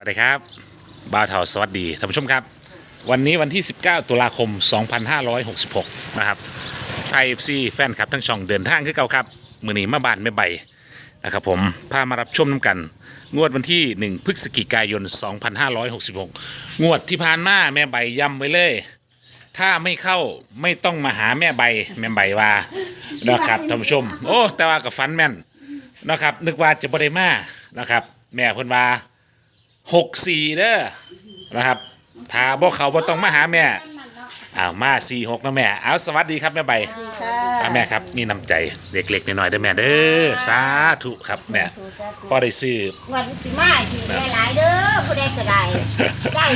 สวัสดีครับบ่าวเทาสวัสดีท่านผู้ชมครับ วันนี้วันที่ 19 ตุลาคม 2566 นะครับไอเอฟซีแฟนคลับทั้งช่องเดินทางคือเก่าครับ มือนี้มาบานไม่ใบนะครับผมพามารับชมน้ำกัน งวดวันที่ 1 พฤศจิกายน 2566 งวดที่ผ่านมาแม่ใบย้ำไว้เลย ถ้าไม่เข้าไม่ต้องมาหาแม่ใบแม่ใบว่านะครับท่านผู้ชม โอ้แต่ว่ากับฟันแม่นนะครับนึกว่าจะบริมานะครับ แม่เพิ่นว่า หกสี่เด้อนะครับถ้าบ่เขาบ่ต้องมาหาแม่อ้าวมาสี่หกนะแม่เอาสวัสดีครับแม่ใบค่ะอะแม่ครับนี่นำใจเล็กๆน้อยๆเด้อแม่เด้อสาธุครับแม่พอได้ซื้อ วันสิมาที่หลายๆเด้อผู้ใดก็ได้ได้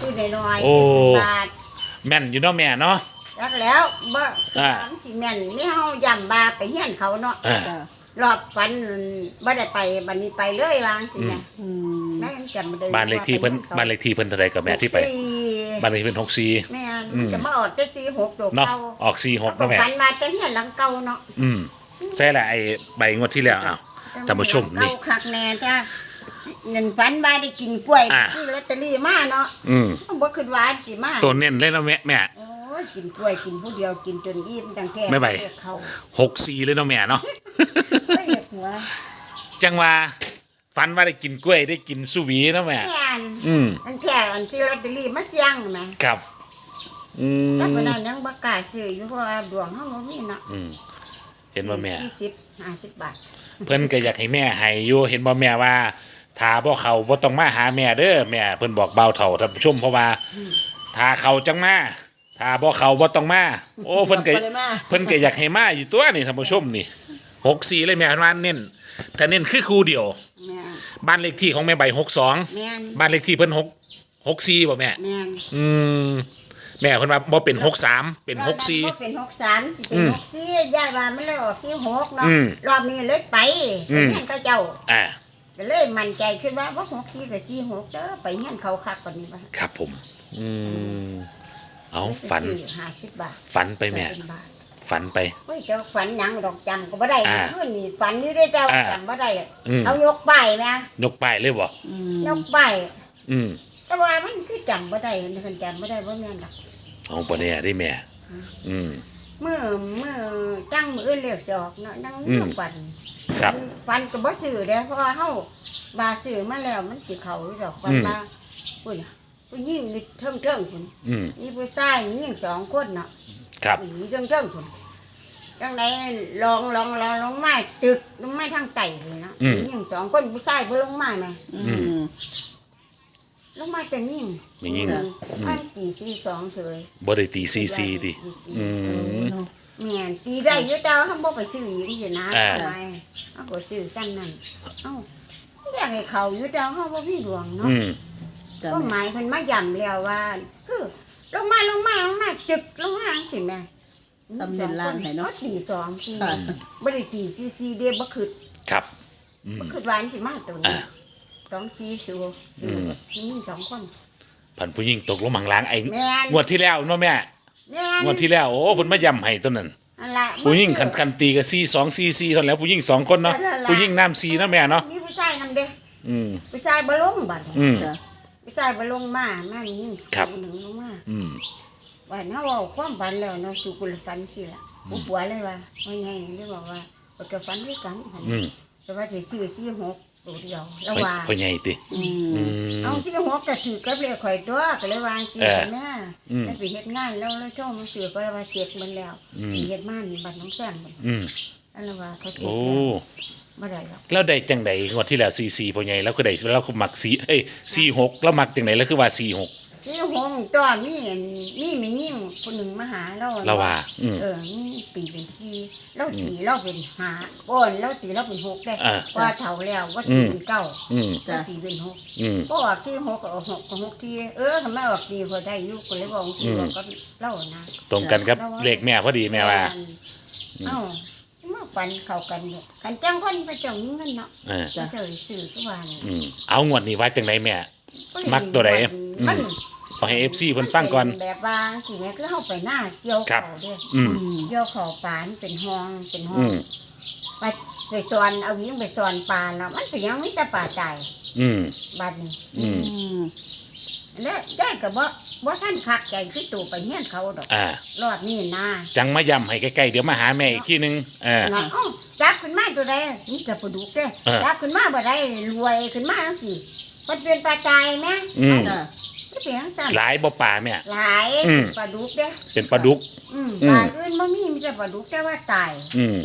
ซื้อน้อยๆโอ้ สิบบาทแม่นอยู่เนาะแม่เนาะ แล้วแล้วบ่อ่าถามสิแม่นนี่เฮาย่ำบาไปเฮียนเขาเนาะอ่า รอบฝันบ่ได้ไปบัดนี้ไปเลยวางสิแม่แม่ยังจำบ่ได้บ้านเลขที่เพิ่นบ้านเลขที่เพิ่นเท่าไรกับแม่ที่ไปสี่บ้านเลขที่เพิ่นหกสี่แม่นอืมจะมาออดได้สี่หกดอกเนาะเก่าออกสี่หกเนาะแม่ฝันมาแต่เฮียนหลังเก่าเนาะอืมใช่แหละไอ้ใบงวดที่แล้วอ้าวท่านผู้ชมนี่เก่าคักแน่จ้าเงินฝันว่าได้กินกล้วยอ่าซื้อลอตเตอรี่มาเนาะอืมบ่คิดว่าสิมาตัวเน้นเลยเนาะแม่แม่โอ้ยกินกล้วยกินผู้เดียวกินจนอิ่มตั้งแค่ไม่ไหวเรียกเขาหกสี่เลยเนาะแม่เนาะ ไม่อยากหัวจังว่าฝันว่าได้กินกล้วยได้กินสุวีเนาะแม่ แม่นอืมตั้งแค่อันซื้อลอตเตอรี่มาเสี่ยงแหมครับ อืมแต่วันนั้นยังบ่กล้าซื้ออยู่เพราะว่าดวงเฮาบ่มีเนาะอืมเห็นบ่แม่ 40 50บาทเพิ่นก็อยากให้แม่ให้อยู่เห็นบ่แม่ว่าถ้าบ่เขาบ่ต้องมาหาแม่เด้อแม่เพิ่นบอกเบาเฒ่าท่านผู้ชมเพราะว่าถ้าเขาจังมาถ้าบ่เขาบ่ต้องมาโอ้เพิ่นก็บ่ได้มาเพิ่นก็อยากให้มาอยู่ตัวนี่ท่านผู้ชมนี่ 64เลยแม่เพิ่นว่าเน้นถ้าเน้นคือคู่เดียว แม่น บ้านเลขที่ของแม่ใบ62แม่น บ้านเลขที่เพิ่น6 64บ่แม่ แม่นอืมแม่เพิ่นว่าบ่เป็น63เป็นรอบนั้นบ่64เป็น63สิเป็น64ยายว่ามันเลยออก46เนาะอืมรอบนี้เลยไปอืไปมเฮียนเขาเจ้าอ่าก็เลยมั่นใจขึ้นว่าบ่64ก็46เด้อไปเฮียนเขาคักกว่านี้บ่ครับผม อืมเอาฝัน ห้าสิบบาทฝันไปแม่ เป็นบาท ฝันไปเฮ้ยเจ้าฝันหยังดอกจำก็บ่ได้อ่าคืนนี่ฝันนี่ด้วยเจ้าอ่า จำบ่ได้อืมเอายกป้ายนะยกป้ายเลยบ่ยกป้ายอืมแต่ว่ามันคือจำบ่ได้มันจำบ่ได้บ่แม่นดอก เอาปะเนี่ยได้แม่อืม เมื่อเมื่อจังมื้ออื่นเรียกสิออกเนาะนั่งอืม ฝันครับ ฝันก็บ่ซื้อเด้เพราะว่าเฮาว่าซื้อมาแล้วมันสิเข้าอยู่ดอกฝันอืม มาพุ่นน่ะผู้หญิงนี่เทิงๆพุ่นอืมมีผู้ชายมีหญิงสองคนเนาะครับมีเทิงๆพุ่น จังไดลองลองลองลงมาตึกลงมาทางไต่เลยเนาะอืมมีหญิงสองคนผู้ชายบ่ลงมาแม่อืม ลงมาเป็นหญิงมีหญิงอืมอันตีสี่สองเฉยบ่ได้ตีซีซีดิอืม แม่นตีได้อยู่แต่ว่าเฮาบ่ไปซื้อหญิงสินะอ่าทำไมเฮาก็ซื้อซ้ำนั่นเอ้าอยากให้เขาอยู่แต่ว่าเฮาบ่มีดวงเนาะ อืมก็หมายเพิ่นมาย้ำแล้วว่าคือลงมาลงมาลงมาจึกลงมาจังซี่แม่ สำเร็จล่างให้เนาะ ตีสองตีค่ะ บ่ได้ตีซีซีเด้บ่คือครับอืมบ่คือว่าอันสิมาตัวอ่านี้สองซีสูอืมมีสองคนพันผู้หญิงตกลงหมังล้างไอ้แม่น งวดที่แล้วเนาะแม่แม่นงวดที่แล้วโอ้เพิ่นมาย้ำให้ตัวนั้น อันละผู้หญิงคันคันตีก็4 2 4 4เท่านั้นแหล้วผู้หญิงสองคนเนาะผู้หญิงน้ำ4เนาะแม่เนาะมีผู้ชายนำเด้อืมผู้ชายบ่ลงบัดนี้อืม จ้ะผู้ชายบ่ลงมาแม่นนี่ครับหนึ่งลงมาอืม ว่าเฮาเว้าความฝันแล้วเนาะสู่กุลฝันสิล่ะผู้ปัวเลยว่าว่าไงได้บอกว่าบ่ก็ฝันด้วยกันหั่นอืมแต่ว่าสิซื้อสี่หกตัวเดียวแล้วพ่อว่า พ่อใหญ่ติ อืมอืมเอาสี่หกก็ถือกับเลขข่อยตัวก็เลยว่าสิเออแม่อืมได้ไปเฮ็ดงานแล้วแล้วโทรมาซื้อก็เลยว่าเจ็ดมันแล้วอืม ไปเฮ็ดม่านบัดน้องแซมมันอืมแล้วว่าเขาเจ็ดโอ้แล้วบ่ได้หรอกแล้วได้จังไดงวดที่แล้ว44พ่อใหญ่แล้วก็ได้แล้วก็มัก4เอ้ย46แล้วมักจังไดแล้วคือว่า46 สี่หกตัวมีอันมีแม่ยิ่งคนหนึ่งมาหาเราแล้วว่า อืม เออมีปีเป็นสี่เราตีเราเป็นห้าก้อนเราตีเราเป็นหกได้อ่าว่าเท่าแล้วว่าตีเป็นเก้าอืม เราตีเป็นหกอืม ก็ออกที่หกก็ออกหกก็หกที่เออทำไมออกตีพอได้อยุก็เลยบอกที่เราก็เล่านะ ตรงกันครับเลขแม่พอดีแม่ว่า เอ้ามาฟันเข้ากันเนี่ยกันจ้างคนไปจ้างเงินเนาะเออจะเจอสื่อทุกวันอืม เอางวดนี้ว่าจังไดแม่ มักตัวใด มันขอให้ FC เพิ่นฟังก่อนแบบว่าสิเนี่ยคือเข้าไปหน้าเกี่ยวครับเขาเด้อืม เกี่ยวเขาปานเป็นห้องเป็นห้ออืงม ไปไปสอนเอาวิ่งไปสอนปลาแล้วมันเป็นหยังมิแต่ปลาตายอืม บัดนี้ อืม อืมแล้วได้ก็บ่บ่ท่านคักใจคือตู่ไปเฮียนเขาดอกอ่า รอบนี้นะจังมาย้ำให้ใกล้ๆเดี๋ยวมาหาแม่อีกทีนึงเออนะเอ้าจับขึ้นมาตัวใดนี่จะปลาดุกเด้เออ จับขึ้นมาบ่ได้รวยขึ้นมาจังซี่ มันเป็นปลาใจายแม่อืมจ้ะมันเป็นจังซั่นหลายบ่ป่าแม่ หลายอืม ปลาดุกเด้เป็นปลาดุก อืมอืม ปลาอื่นบ่มีมีแต่ปลาดุกแต่ว่าตาย อืม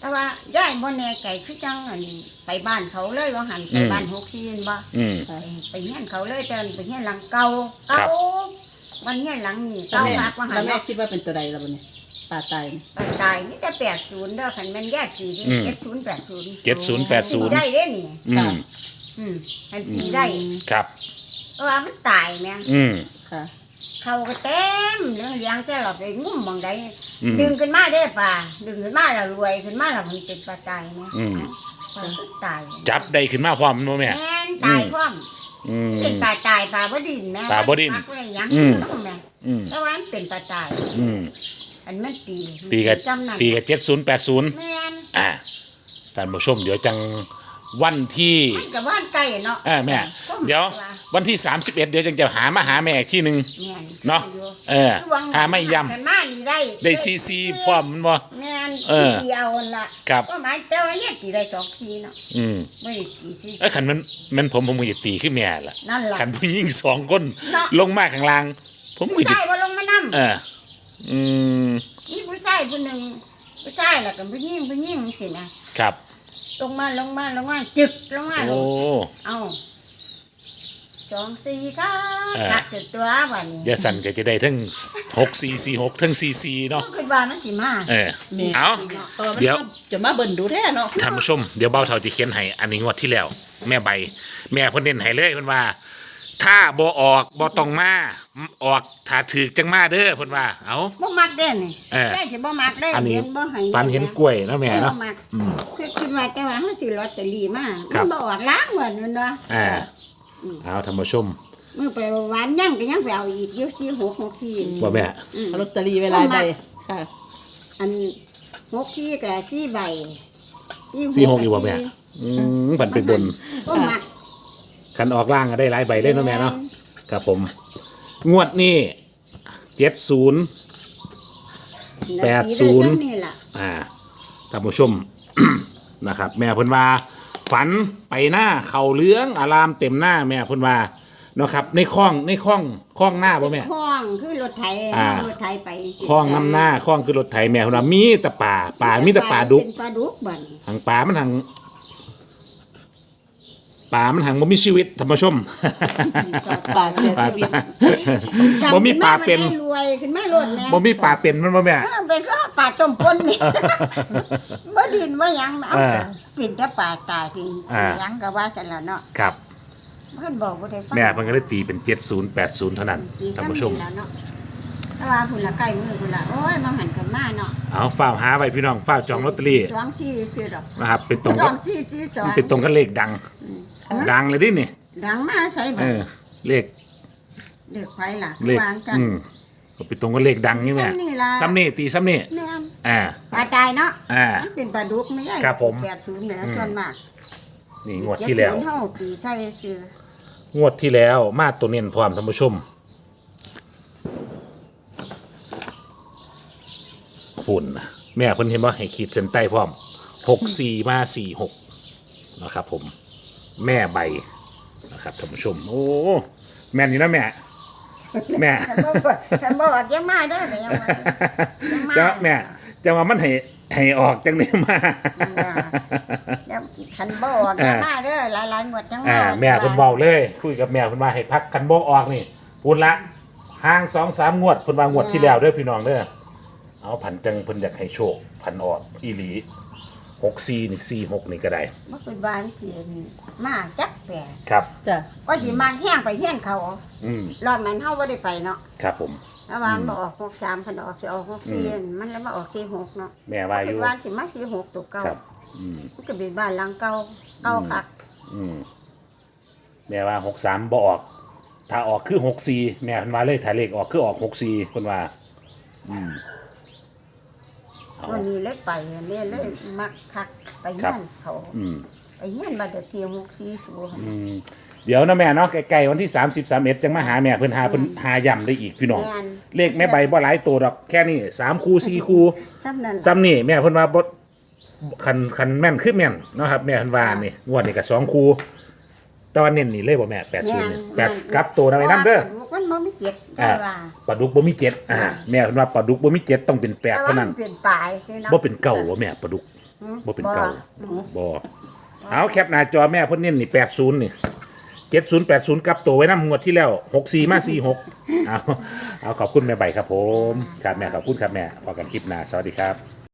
แต่ว่าย้ายบ่แน่ใจคือจังอันไปบ้านเขาเลยว่าหันไปอืม บ้าน6ซีนบ่อืม ไปไปเฮียนเขาเลยแต่ไปเฮียนหลังเก่าครัเก่าบ วันเฮียนหลังนี้แล้วเก่าแม่มากว่าหัแล้นวแม่เนาะคิดว่าเป็นตัวใดล่ะบัดนี้ป่าตายนี่ปลาตายนี่แต่80เด้อคันแม่นแยกสีอืม7080เจ็ดศูนย์แปดศูนย์ได้เด้นี่อืม อืมมันตีได้ ครับเพราะว่ามันตายแม่อืม ค่ะ เขาก็เต็มเรื่องเลี้ยงแต่เราไปงุ่มมองได้อืม ดึงขึ้นมาได้ป่าดึงขึ้นมาแล้วรวยขึ้นมาแล้วมันเป็นปลาตายแม่อืม ปลาก็ตายจับได้ขึ้นมาพร้อมมั้ยแม่ แม่นตายพร้อมอืม เป็นปลาตายปลาบ่ดินแม่ปลาบ่ดิ้นปักไว้หยังอืม แม่อืม แต่ว่ามันเป็นปลาตาย อืม อันมันตีตีกับจำนั่นตีกับเจ็ดศูนย์แปดศูนย์แม่นอ่าท่านผู้ชมเดี๋ยวจัง วันที่ มันกับบ้านไก่เนาะเออแม่ เดี๋ยววันที่ 31 เดี๋ยวจังจะหามาหาแม่อีกที่หนึ่งแม่นเนาะอยู่เออหวังหาไม่ย้เป็นมานี่ได้ำได้ซีซีพร้อมมันบ่ แม่นเออตีเอาอันละครับ ก็หมายแต่ว่าเนี่ยตีได้สองทีเนาะอืมไม่ได้ตีสี่เอ้ยขันมันมันผมผมก็จะตีขึ้นแม่ล่ะนั่นล่ะ ขันผู้หญิงสองคนเนาะ ลงมาข้างล่าง ผมก็ผู้จะชายว่าลงมานั่เอออืมนี่ผู้ชายผู้หนึ่งผู้ชายแล้วก็ผู้หญิงผู้หญิงสินะครับ ลงมาลงมาลงมาจึกลงมาลโอ้ งเอาสองสี่ก็เออตัดจุดตัววันนี้เดี๋ยวสันก็จะได้ทั้งหกสี่สี่หกทั้งสี่สี่เนาะก็คือว่ามันสิมาเออแม่เอาพราะว่ามันเดี๋ยว จะมาเบิ่นดูแท้เนาะท่านผู้ชมเดี๋ยวเบ้าเท่าที่เขียนให้อันนี้งวดที่แล้ว แม่ใบ แม่เพิ่นเน้นให้เลยเพิ่นว่า ถ้าบ่ออกบ่ต้องมาออกถ้าถือจังมาเด้อเพิ่นว่า เอา บ่มักเด้นี่เออได้จะบ่มักได้อันนี้เห็นบ่ให้ฟันเห็นกล้วยนะแม่เนาะ บ่มักอืมคือคิดว่าแต่ว่าเฮาสิลอตเตอรี่มาครัมับ นบ่ออกล้างเหมือนนั่นเนาะอ่าเอาท่านผู้ชมมื่อไปหวานยังก็ยังไปเอาอีกเดี๋ยวสี่หกหกสี่ว่าแม่ อืม เอาลอตเตอรี่เวลาใบค่ะอันหกสี่กับสี่ใบสี่หกอีกว่าแม่ อืมผันไปบน ก็มัก คันออกล่างก็ได้หลายใบเลยเนาะแม่เนาะครับผม งวดนี้เจ็ดศูนย์ แปดศูนย์ นี่ล่ะอ่าท่านผู้ชม นะครับ แม่เพิ่นว่า ฝันไปหน้าเข่าเลื้องอารามเต็มหน้าแม่เพิ่นว่าเนาะครับ ในคลองในคลองคลองหน้าบ่แม่ คล้องคือรถไถอ่า รถไถไปคลองน้ำหน้าคลองคือรถไถแม่เพิ่นว่ามีแต่ป่าป่ามีแต่ป่าดุกเป็นปลาดุกบัดนทางป่ามันทาง ป่ามันทางบ่มีชีวิตท่านผู้ชม ป่าเสียชีวิตบ่มีปลาเป็นจำขึ้นมบ่ได้รวยขึ้นมาโลดแน่บ่มีป่าเป็นมันบ่แม่ เออเป็นก็ปลาต้มปนนี่ บ่ดินบ่หยังเอาอ่าเป็นแต่ปลาตายจริงอ่า หยังก็ว่าซั่นล่ะเนาะครับ เพิ่นบอกบ่ได้ฟังแม่เพิ่นก็เลยตีเป็น 70 80 เท่านั้นท่านผู้ชม แล้วเนาะถ้าว่าพุ่นละใกล้มือพุ่นละโอ้ยมาหันกันมาเนาะเอาฝ้าวหาไว้พี่น้องฝ้าวจองลอตเตอรี่สองสี่ซื้อดอกนะครับเป็นตรงสกัอบงสี่สี่สอง เป็นตรงกับเลขดัง ดังเลยดินี่ดังมาใส่บัเอตอเลขเด็กไฟล่ะเลขวางกัน อืมก็เป็นตรงกับเลขดังนี่แม่ซ้ำนี่ล่ะ ซ้ำนี่ตีซ้ำนี่แม่นอ่า ปลาตายเนาะอ่า มันเป็นปลาดุกไม่ใช่ครับผม แปดศูนย์เนี่ยส่วนมากนี่งวดที่แล้ว เจ็ดศูนย์เท่าปีใส่ซื้องวดที่แล้วมาตัวเน้นพร้อมท่านผู้ชมฝุ่นนะแม่เพิ่นเห็นว่าให้ขีดเส้นใต้พร้อมหกสี่มาสี่หกนะครับผม แม่ใบนะครับท่านผู้ชม โอ้แม่นอยู่นะแม่ แม่ ฉันบอกฉันบอกยังมาได้เลยยังมายังมาจะแม่จะว่ามันให้ให้ออกจังนี้มา ยังขันบอกยังมาเด้อหลายๆหมดยังมาอ่าแม่เพิ่นเว้าเลยคุยกับแม่เพิ่นว่าให้พักกันบ่ออกนี่พูดละห่างสองสามงวดเพิ่นว่างวดที่แล้วเด้อพี่น้องเด้อเอาผันจังเพิ่นอยากให้โชคผันออกอีหลี หกสี่นี่สี่หกนี่ก็ได้เมื่อเป็นบ้านเสียนี่มาจักแปดครับ จ้ะว่าสิมาแห้งไปเฮี้ยนเขาอืมรอบนั้นเฮาบ่ได้ไปเนาะครับผม แล้ววานบ่ออก6 3คันออกสิออก6 4มันแล้วมาออก4 6เนาะแม่ว่าอคืยู่อวานสิมา4 6ตัวเก่าครับ อืม มันก็เป็นบ้านหลังเก่าเก่าคักอืมแม่ว่าหกสามบ่ออก ถ้าออกคือหกสี่แม่เพิ่นว่าเลยถ้าเลขออกคือออกหกสี่เพิ่นว่า อืมเอา วันนี้เลยไปเนี่ยเลยมักคักไปเฮี้ยนเขาอืมไอ้เฮียนมาแต่เทียมหกสี่ศูนย์อืมเดี๋ยวนะแม่เนาะใกล้ๆวันที่ 30 31จังมาหาแม่เพิ่นหาเพิ่นหาย่ำได้อีกพี่น้อง แม่นเลขแม่ใบบ่หลายตัวดอกแค่นี้3คู่4คู่ ซ้ำนั่นล่ะ ซ้ำนี่แม่เพิ่นว่าบ่คันคันแม่นคือแม่นเนาะครับแม่เพิ่นว่านี่งวดนี้ก็สองคู่แต่ว่าเน้นนี่เลยบ่แม่80นี่แปดกลับตัวนะไว้นำเด้อมัน บ่มีเจ็ดอ่า แต่ว่าปลาดุกบ่มีเจ็ดอ่าแม่เพิ่นว่าปลาดุกบ่มีเจ็ดต้องเป็นแปดแต่ว่าเท่านั้นมันเป็นปลายสิเนาะบ่เป็นเก่าบ่แม่ปลาดุกบ่เป็นเก่าบ่เอาแคปหน้าจอแม่เพิ่นเน้นนี่80นี่70 80กลับตัวไว้นำงวดที่แล้ว64มา46เอาเอาขอบคุณแม่ใบครับผมครับแม่ขอบคุณครับแม่พอกันคลิปหน้าสวัสดีครับ